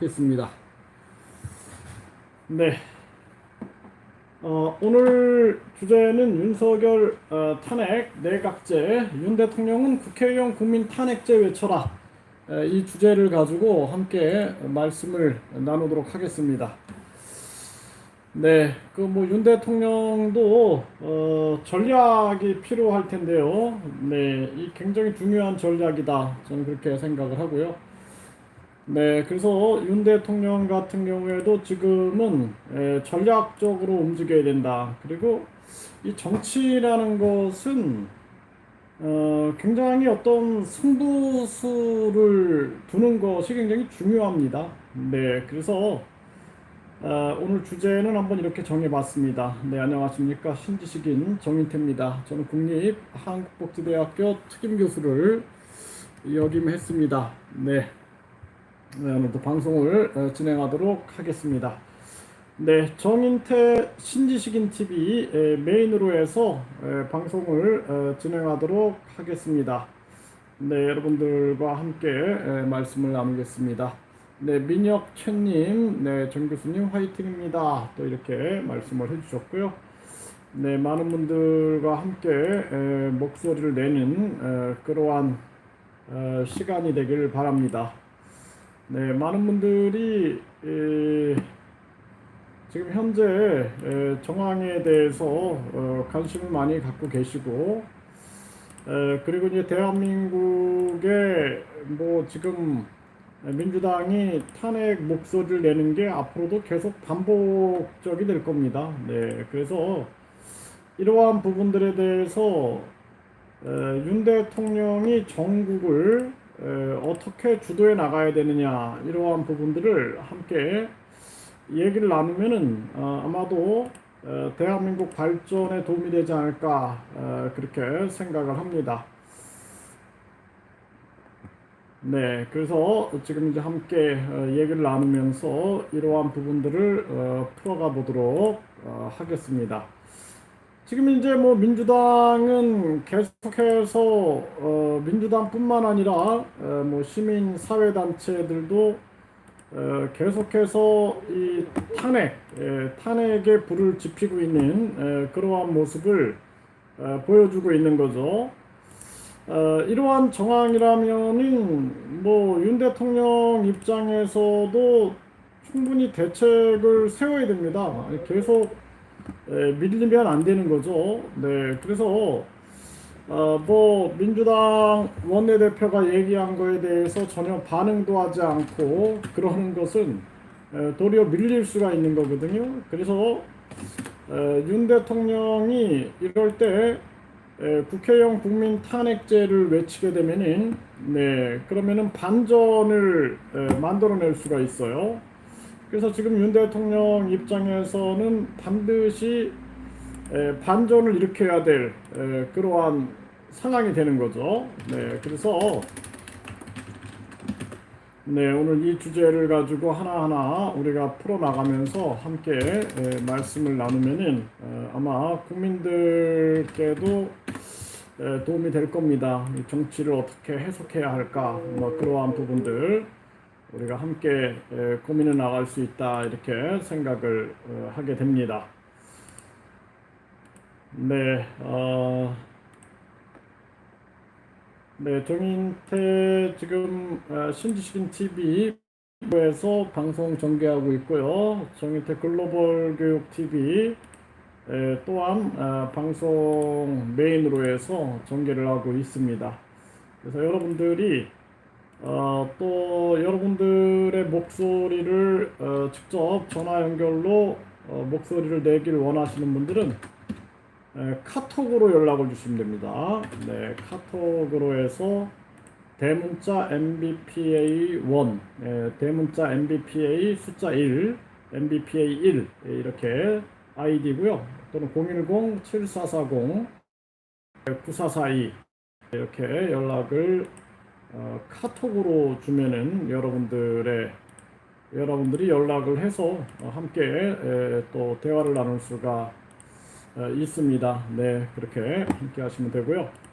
하겠습니다. 네. 어, 오늘 주제는 윤석열 어, 탄핵 내각제 윤 대통령은 국회의원 국민 탄핵제 외쳐라 에, 이 주제를 가지고 함께 말씀을 나누도록 하겠습니다. 네, 그 뭐 윤 대통령도 어, 전략이 필요할 텐데요. 네, 이 굉장히 중요한 전략이다. 저는 그렇게 생각을 하고요. 네, 그래서 윤 대통령 같은 경우에도 지금은 에, 전략적으로 움직여야 된다. 그리고 이 정치라는 것은 어, 굉장히 어떤 승부수를 두는 것이 굉장히 중요합니다. 네, 그래서 어, 오늘 주제는 한번 이렇게 정해봤습니다. 네, 안녕하십니까. 신지식인 정인태입니다. 저는 국립 한국복지대학교 특임교수를 역임했습니다. 네. 네, 오늘도 방송을 어, 진행하도록 하겠습니다. 네, 정인태 신지식인 TV 에, 메인으로 해서 에, 방송을 어, 진행하도록 하겠습니다. 네, 여러분들과 함께 에, 말씀을 나누겠습니다. 네, 민혁 최님, 네, 정 교수님 화이팅입니다. 또 이렇게 말씀을 해주셨고요. 네, 많은 분들과 함께 에, 목소리를 내는 에, 그러한 어, 시간이 되길 바랍니다. 네, 많은 분들이 에, 지금 현재 에, 정황에 대해서 어, 관심을 많이 갖고 계시고 에, 그리고 이제 대한민국의 뭐 지금 민주당이 탄핵 목소리를 내는 게 앞으로도 계속 반복적이 될 겁니다. 네, 그래서 이러한 부분들에 대해서 에, 윤 대통령이 전국을 에, 어떻게 주도해 나가야 되느냐 이러한 부분들을 함께 얘기를 나누면은 어, 아마도 어, 대한민국 발전에 도움이 되지 않을까 어, 그렇게 생각을 합니다. 네, 그래서 지금 이제 함께 어, 얘기를 나누면서 이러한 부분들을 어, 풀어가 보도록 어, 하겠습니다. 지금 이제 뭐 민주당은 계속해서 어, 민주당뿐만 아니라 어, 뭐 시민 사회 단체들도 어, 계속해서 이 탄핵, 에, 탄핵에 불을 지피고 있는 에, 그러한 모습을 어, 보여주고 있는 거죠. 어, 이러한 정황이라면은 뭐 윤 대통령 입장에서도 충분히 대책을 세워야 됩니다. 계속 에, 밀리면 안 되는 거죠. 네, 그래서 어, 뭐 민주당 원내대표가 얘기한 거에 대해서 전혀 반응도 하지 않고 그러는 것은 에, 도리어 밀릴 수가 있는 거거든요. 그래서 에, 윤 대통령이 이럴 때 에, 국회의원 국민 탄핵제를 외치게 되면은 네 그러면은 반전을 에, 만들어낼 수가 있어요. 그래서 지금 윤 대통령 입장에서는 반드시 에, 반전을 일으켜야 될 에, 그러한 상황이 되는 거죠. 네, 그래서 네 오늘 이 주제를 가지고 하나하나 우리가 풀어 나가면서 함께 에, 말씀을 나누면은 어, 아마 국민들께도 에, 도움이 될 겁니다. 이 정치를 어떻게 해석해야 할까 뭐 그러한 부분들 우리가 함께 에, 고민해 나갈 수 있다 이렇게 생각을 어, 하게 됩니다. 네, 어, 네, 정인태 지금 어, 신지식인 TV에서 방송 전개하고 있고요. 정인태 글로벌 교육 TV 에, 또한 어, 방송 메인으로 해서 전개를 하고 있습니다. 그래서 여러분들이 어, 또 여러분들의 목소리를 어, 직접 전화 연결로 어, 목소리를 내길 원하시는 분들은 에, 카톡으로 연락을 주시면 됩니다. 네, 카톡으로 해서 대문자 MBPA 1, 에, 대문자 MBPA 숫자 1, MBPA 1 에, 이렇게 아이디고요. 또는 010-7440-9442 이렇게 연락을 어, 카톡으로 주면은 여러분들의 여러분들이 연락을 해서 어, 함께 에, 또 대화를 나눌 수가 어, 있습니다. 네, 그렇게 함께 하시면 되고요.